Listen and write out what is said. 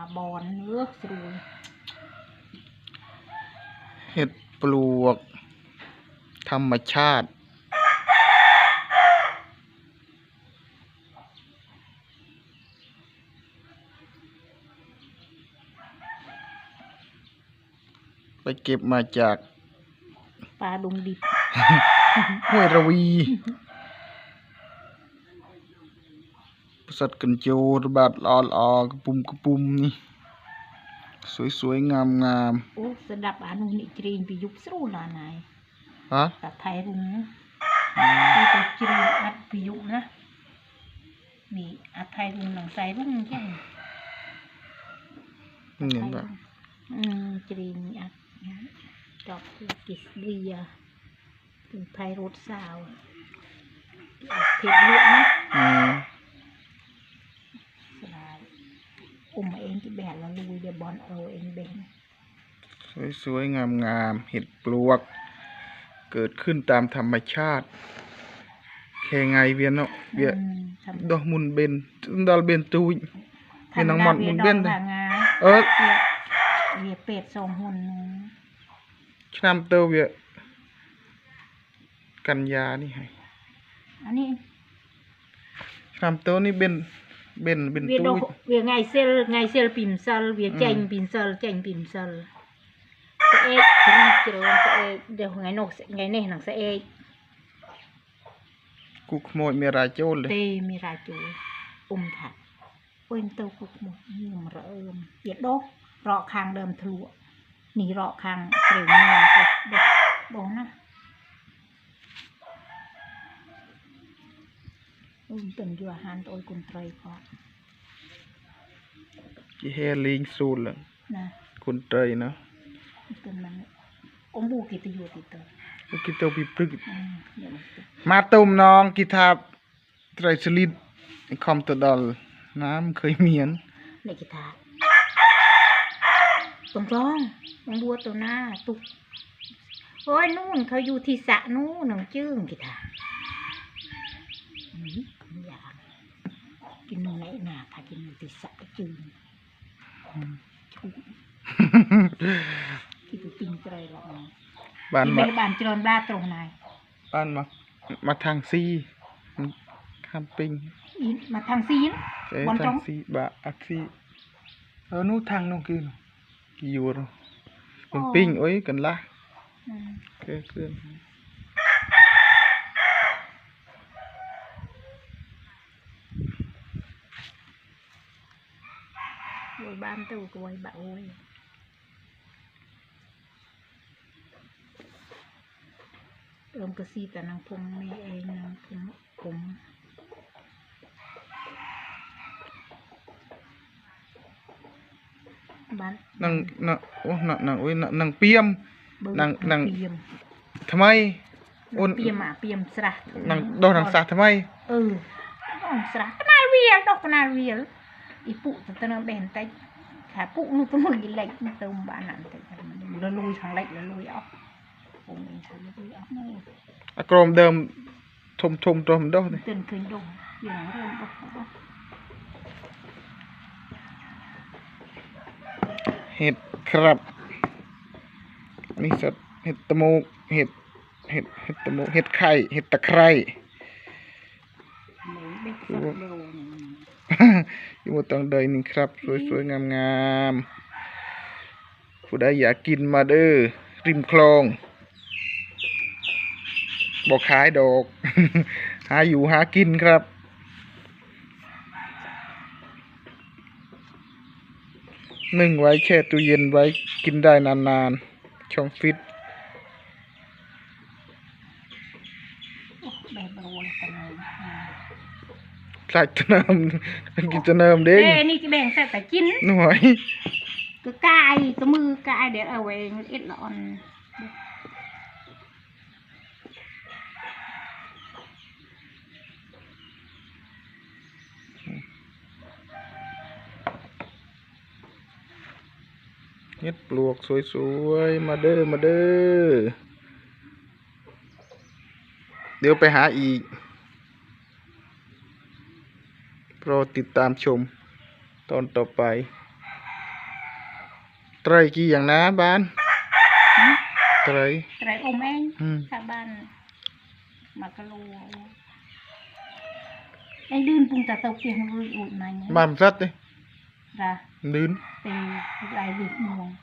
มาบอนเนื้อสรูเห็ดปลวก ธรรมชาติ ไปเก็บมาจากปลาดงดิบ ห้วยระวี ประสัดกันโจระบาดลอลออกระปุ่มกระปุ่มนี่สวยๆงามโอ้สดับอานุนิจรีนไปยุบสรูลานายๆฮะแต่ไทยรุงนะที่ไปจรีนอัดไปยุบนะนี่อัดไทยรุงหนังใสรุ่งใช่นี่เห็นปะอืมจรีนอัดนะดอกกิสเบียถึงไทยรถสาวอัดเทปเลือดนะอืม สลาย กุ่มเองที่แบนแล้วลูยเดียบอลเอาเองเบงสวยๆงามๆเห็ดปลวก เกิดขึ้นตามธรรมชาติแค่ไงเวียนเนาะเวียดอกมุนเบนดอกเบนตูเป็นน้องมอนมุนเบนเลยเออเวียเป็ดสองหุ่นชนามเตอเวียกัญญานี่ไงอันนี้ชนามเตอนี่เบน งสะเอกกูขโมยเมียราโจรเลยเตมีราจูอุ้มถัดเว้นเต้ากุกหมดนี่มนระเอิมเวียดดอกรอคางเดิมทะลุหนีรอคางเกลียวเนียนไปเด็กโดนนะ อุ้มเป็นอยัวหันโอยกุนตรพอจีเฮลิงซูลเลยนะคุณเตยเนาะเป็นมันอมบูกิตอยู่ติดเตอกูกิเตปีพรึกมเดียวมาตุมน้องกีทาบไตรสลิดคอมตวดอลน้ำเคยเมียนในกีตาตรงร้องตรงบัวตัวหน้าตุกโอ้ยนู่นเขาอยู่ที่สะนู่นหนังจื้งกีตาอืมอยาก กินนมไหนหนาถ้ากินนมที่สระก็จื้งจุ๊บที่ไปปิ้งไตรหรอกนะบ้านที่มาไม่ได้บานเจริญบ้าตรงไหนบ้านมา มาทางซีข้ามปิงอีมาทางซีนเอ้ยบอลจทางงซีบะอักซีเออนู่นทางนู่นคือกี่ยูโรมันปิ้งโอ้ยกันละอืมเครื่องเครื่อง មួយបានទៅក្មួយបាក់មួយអឹមកស៊ីតានឹងភូមិនេះឯងនឹងភូមិគុំបាននឹងអូនឹងអុយនឹងពីមនឹងនឹងថ្មីអូនពីមអាពីមស្រះនឹងដោះនឹងស្រះថ្មីអឺស្រះកណាលវាលដោះកណាលវាល มโอนเปียมอะเปียมสระนั่งโดนนังสาทำไมเออดอกสระขนาดเวียลดอกขนาดเวียลอีปุตะตะนะแบนแต่ขาปุนู่นตัวมึงกินเล็กมันเติมบ้านนั่นแต่มันละลุยทางเล็กละลุยออกผมเองทางละลุยออกนี่อากรมเดิมทมทมตัวมันโดนตื่นคืนดงอย่างเรื่องดอกดอกเห็ดครับ นี่สัตว์เห็ดตะมูกเห็ดเห็ดเห็ดตะมูกเห็ดไข่เห็ดตะไคร้หมูเด็กสักโลนึงอ ยู่หมดตังใดนี่ครับ สวยๆงามๆผู้ใดอยากกินมาเด้อริมคลองบอกขายดอก หาอยู่หากินครับนึ่งไว้แช่ตู้เย็นไว้กินได้นานๆ ช่องฟิตแบบโรยกันเลย ใส่ตะเนิมกินตะเนิมเด้เอ้นี่จะแบ่งใส่แต่กินหน่วยก็กายก็มือกายเดี๋ยวเอาไว้เอ็ดละอ่อนเฮ็ดปลวกสวยๆมาเด้อมาเด้อเดี๋ยวไปหาอีก โป รดติดตามชมตอนต่อไป ไตรกี่อย่างนะบ้านหึไตร ไตรอมเองอืมชาวบ้านมากะโลไอ้ดืนปุงตะเตาเกียงรุยอุดมาเนี่ยบ้านสัตว์เลย ra ดืน từ lại việc muộn